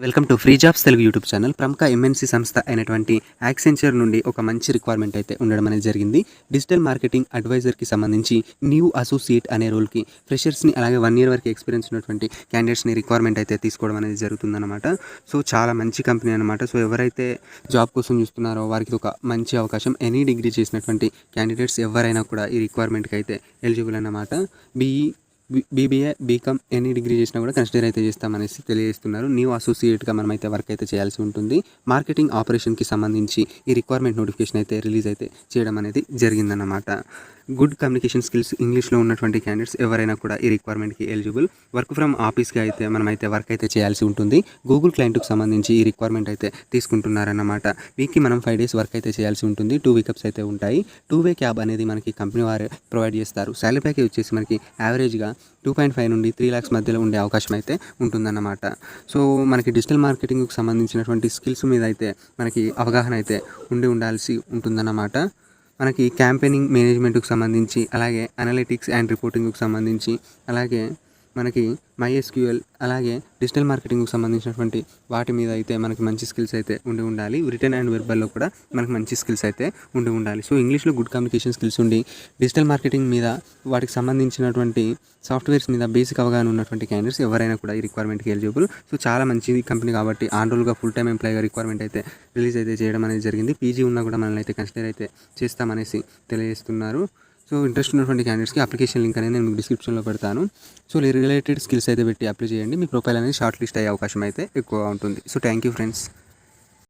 Welcome to free jobs Telugu YouTube channel. ప్రముఖ MNC సంస్థ అయినటువంటి యాక్సెంచర్ నుండి ఒక మంచి రిక్వైర్మెంట్ అయితే ఉండడం అనేది జరిగింది. డిజిటల్ మార్కెటింగ్ అడ్వైజర్కి సంబంధించి న్యూ అసోసియేట్ అనే రోల్కి ఫ్రెషర్స్ని అలాగే వన్ ఇయర్ వరకు ఎక్స్పీరియన్స్ ఉన్నటువంటి క్యాండిడేట్స్ని రిక్వైర్మెంట్ అయితే తీసుకోవడం అనేది జరుగుతుందన్నమాట. సో చాలా మంచి కంపెనీ అనమాట సో ఎవరైతే జాబ్ కోసం చూస్తున్నారో వారికి ఒక మంచి అవకాశం. ఎనీ డిగ్రీ చేసినటువంటి క్యాండిడేట్స్ ఎవరైనా కూడా ఈ రిక్వైర్మెంట్కి అయితే ఎలిజిబుల్ అన్నమాట. BE BBA BCom any degree చేసినా కూడా కన్సిడర్ అయితే చేస్తామనేసి తెలియజేస్తున్నారు. న్యూ అసోసియేట్గా మనం అయితే వర్క్ అయితే చేయాల్సి ఉంటుంది. మార్కెటింగ్ ఆపరేషన్కి సంబంధించి ఈ రిక్వైర్మెంట్ నోటిఫికేషన్ అయితే రిలీజ్ అయితే చేయడం అనేది జరిగిందన్నమాట. గుడ్ కమ్యూనికేషన్ స్కిల్స్ ఇంగ్లీష్లో ఉన్నటువంటి క్యాండిడేట్స్ ఎవరైనా కూడా ఈ రిక్వైర్మెంట్కి ఎలిజిబుల్ వర్క్ ఫ్రమ్ ఆఫీస్కి అయితే మనం అయితే వర్క్ అయితే చేయాల్సి ఉంటుంది. గూగుల్ క్లయింట్కి సంబంధించి ఈ రిక్వైర్మెంట్ అయితే తీసుకుంటున్నారన్నమాట. వీక్కి మనం ఫైవ్ డేస్ వర్క్ అయితే చేయాల్సి ఉంటుంది. టూ వీకప్స్ అయితే ఉంటాయి. టూ వే క్యాబ్ అనేది మనకి కంపెనీ వారు ప్రొవైడ్ చేస్తారు. శాలరీ ప్యాకేజ్ వచ్చేసి మనకి యావరేజ్గా టూ పాయింట్ ఫైవ్ నుండి త్రీ ల్యాక్స్ మధ్యలో ఉండే అవకాశం అయితే ఉంటుందన్నమాట. సో మనకి డిజిటల్ మార్కెటింగ్కి సంబంధించినటువంటి స్కిల్స్ మీద అయితే మనకి అవగాహన అయితే ఉండి ఉండాల్సి ఉంటుందన్నమాట. మనకి క్యాంపెయినింగ్ మేనేజ్మెంట్కి సంబంధించి అలాగే అనలిటిక్స్ అండ్ రిపోర్టింగ్కి సంబంధించి అలాగే మనకి మైఎస్క్యూఎల్ అలాగే డిజిటల్ మార్కెటింగ్కి సంబంధించినటువంటి వాటి మీద అయితే మనకి మంచి స్కిల్స్ అయితే ఉండి ఉండాలి. రిటర్న్ అండ్ వెర్బల్లో కూడా మనకి మంచి స్కిల్స్ అయితే ఉండి ఉండాలి. సో ఇంగ్లీష్లో గుడ్ కమ్యూనికేషన్ స్కిల్స్ ఉండి డిజిటల్ మార్కెటింగ్ మీద వాటికి సంబంధించినటువంటి సాఫ్ట్వేర్స్ మీద బేసిక్ అవగాహన ఉన్నటువంటి క్యాండిడేట్స్ ఎవరైనా కూడా ఈ రిక్వైర్మెంట్కి ఎలిజిబుల్ సో చాలా మంచి కంపెనీ కాబట్టి ఆన్రోల్గా ఫుల్ టైం ఎంప్లాయీగా రిక్వైర్మెంట్ అయితే రిలీజ్ అయితే చేయడం అనేది జరిగింది. పీజీ ఉన్నా కూడా మనల్ని అయితే కన్సిడర్ అయితే చేస్తామనేసి తెలియజేస్తున్నారు. సో ఇంట్రెస్ట్ ఉన్నటువంటి క్యాండిడేట్స్కి అప్లికేషన్ లింక్ అనేది నేను మీకు డిస్క్రిప్షన్లో పెడతాను. సో రిలేటెడ్ స్కిల్స్ అయితే పెట్టి అప్లై చేయండి. మీ ప్రొఫైల్ అనేది షార్ట్ లిస్ట్ అయ్యే అవకాశం అయితే ఎక్కువ ఉంటుంది. So thank you friends